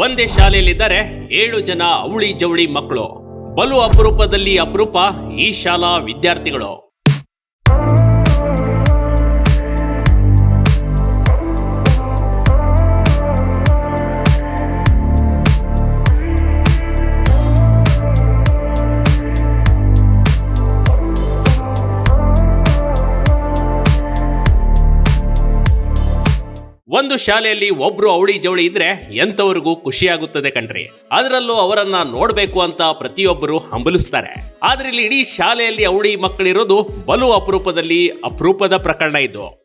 ಒಂದೇ ಶಾಲೆಯಲ್ಲಿದ್ದಾರೆ ಏಳು ಜನ ಅವಳಿ ಜವಳಿ ಮಕ್ಕಳು. ಬಲು ಅಪರೂಪದಲ್ಲಿ ಅಪರೂಪ ಈ ಶಾಲಾ ವಿದ್ಯಾರ್ಥಿಗಳು. ಒಂದು ಶಾಲೆಯಲ್ಲಿ ಒಬ್ರು ಅವಳಿ ಜವಳಿ ಇದ್ರೆ ಎಂತವರಿಗೂ ಖುಷಿಯಾಗುತ್ತದೆ ಕಣ್ರಿ. ಅದರಲ್ಲೂ ಅವರನ್ನ ನೋಡ್ಬೇಕು ಅಂತ ಪ್ರತಿಯೊಬ್ಬರು ಹಂಬಲಿಸ್ತಾರೆ. ಆದ್ರೆ ಇಲ್ಲಿ ಇಡೀ ಶಾಲೆಯಲ್ಲಿ ಅವಳಿ ಮಕ್ಕಳಿರೋದು ಬಲು ಅಪರೂಪದಲ್ಲಿ ಅಪರೂಪದ ಪ್ರಕರಣ ಇದು.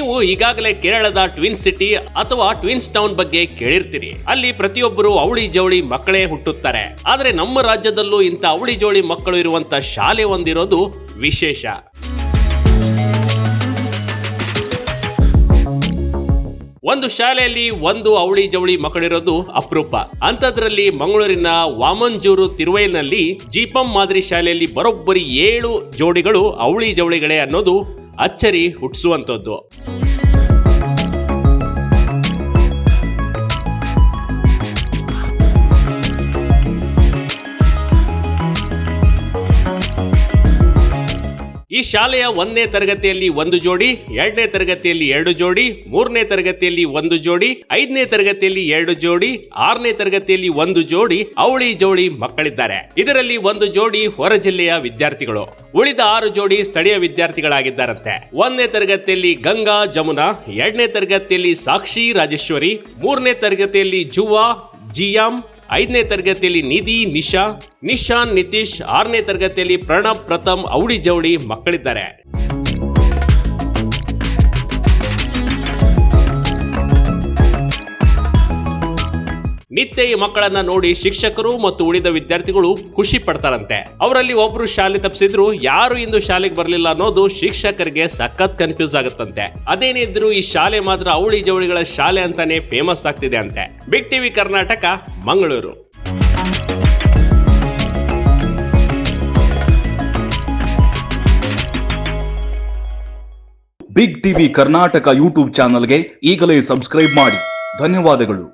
ನೀವು ಈಗಾಗಲೇ ಕೇರಳದ ಟ್ವಿನ್ ಸಿಟಿ ಅಥವಾ ಟ್ವಿನ್ಸ್ ಟೌನ್ ಬಗ್ಗೆ ಕೇಳಿರ್ತೀರಿ. ಅಲ್ಲಿ ಪ್ರತಿಯೊಬ್ಬರು ಅವಳಿ ಜವಳಿ ಮಕ್ಕಳೇ ಹುಟ್ಟುತ್ತಾರೆ. ಆದ್ರೆ ನಮ್ಮ ರಾಜ್ಯದಲ್ಲೂ ಇಂಥ ಅವಳಿ ಜವಳಿ ಮಕ್ಕಳು ಇರುವಂತ ಶಾಲೆ ಒಂದಿರೋದು ವಿಶೇಷ. ಒಂದು ಶಾಲೆಯಲ್ಲಿ ಒಂದು ಅವಳಿ ಜವಳಿ ಮಕ್ಕಳಿರೋದು ಅಪರೂಪ. ಅಂಥದ್ರಲ್ಲಿ ಮಂಗಳೂರಿನ ವಾಮಂಜೂರು ತಿರುವೈನಲ್ಲಿ ಜಿಪಂ ಮಾದರಿ ಶಾಲೆಯಲ್ಲಿ ಬರೋಬ್ಬರಿ ಏಳು ಜೋಡಿಗಳು ಅವಳಿ ಜವಳಿಗಳೇ ಅನ್ನೋದು ಅಚ್ಚರಿ ಹುಟ್ಟಿಸುವಂಥದ್ದು. ಈ ಶಾಲೆಯ ಒಂದನೇ ತರಗತಿಯಲ್ಲಿ ಒಂದು ಜೋಡಿ, ಎರಡನೇ ತರಗತಿಯಲ್ಲಿ ಎರಡು ಜೋಡಿ, ಮೂರನೇ ತರಗತಿಯಲ್ಲಿ ಒಂದು ಜೋಡಿ, ಐದನೇ ತರಗತಿಯಲ್ಲಿ ಎರಡು ಜೋಡಿ, ಆರನೇ ತರಗತಿಯಲ್ಲಿ ಒಂದು ಜೋಡಿ ಅವಳಿ ಜೋಡಿ ಮಕ್ಕಳಿದ್ದಾರೆ. ಇದರಲ್ಲಿ ಒಂದು ಜೋಡಿ ಹೊರ ಜಿಲ್ಲೆಯ ವಿದ್ಯಾರ್ಥಿಗಳು, ಉಳಿದ ಆರು ಜೋಡಿ ಸ್ಥಳೀಯ ವಿದ್ಯಾರ್ಥಿಗಳಾಗಿದ್ದಾರಂತೆ. ಒಂದನೇ ತರಗತಿಯಲ್ಲಿ ಗಂಗಾ, ಜಮುನಾ, ಎರಡನೇ ತರಗತಿಯಲ್ಲಿ ಸಾಕ್ಷಿ, ರಾಜೇಶ್ವರಿ, ಮೂರನೇ ತರಗತಿಯಲ್ಲಿ ಜುವಾ, ಜಿಯಾಮ್ ಐದನೇ ತರಗತಿಯಲ್ಲಿ ನಿಧಿ ನಿಶಾ ನಿಶಾನ್ ನಿತೀಶ್ ಆರನೇ ತರಗತಿಯಲ್ಲಿ ಪ್ರಣಬ್ ಪ್ರಥಮ್ ಔಡಿ ಜೌಡಿ ಮಕ್ಕಳಿದ್ದಾರೆ. ನಿತ್ಯ ಈ ಮಕ್ಕಳನ್ನ ನೋಡಿ ಶಿಕ್ಷಕರು ಮತ್ತು ಉಳಿದ ವಿದ್ಯಾರ್ಥಿಗಳು ಖುಷಿ ಪಡ್ತಾರಂತೆ. ಅವರಲ್ಲಿ ಒಬ್ರು ಶಾಲೆ ತಪ್ಪಿಸಿದ್ರು ಯಾರು ಇಂದು ಶಾಲೆಗೆ ಬರಲಿಲ್ಲ ಅನ್ನೋದು ಶಿಕ್ಷಕರಿಗೆ ಸಖತ್ ಕನ್ಫ್ಯೂಸ್ ಆಗುತ್ತಂತೆ. ಅದೇನಿದ್ರು ಈ ಶಾಲೆ ಮಾತ್ರ ಅವಳಿ ಜವಳಿಗಳ ಶಾಲೆ ಅಂತಾನೆ ಫೇಮಸ್ ಆಗ್ತಿದೆ ಅಂತೆ. Big TV Karnataka, Mangaluru. Big TV Karnataka YouTube ಚಾನಲ್ಗೆ ಈಗಲೇ ಸಬ್ಸ್ಕ್ರೈಬ್ ಮಾಡಿ. ಧನ್ಯವಾದಗಳು.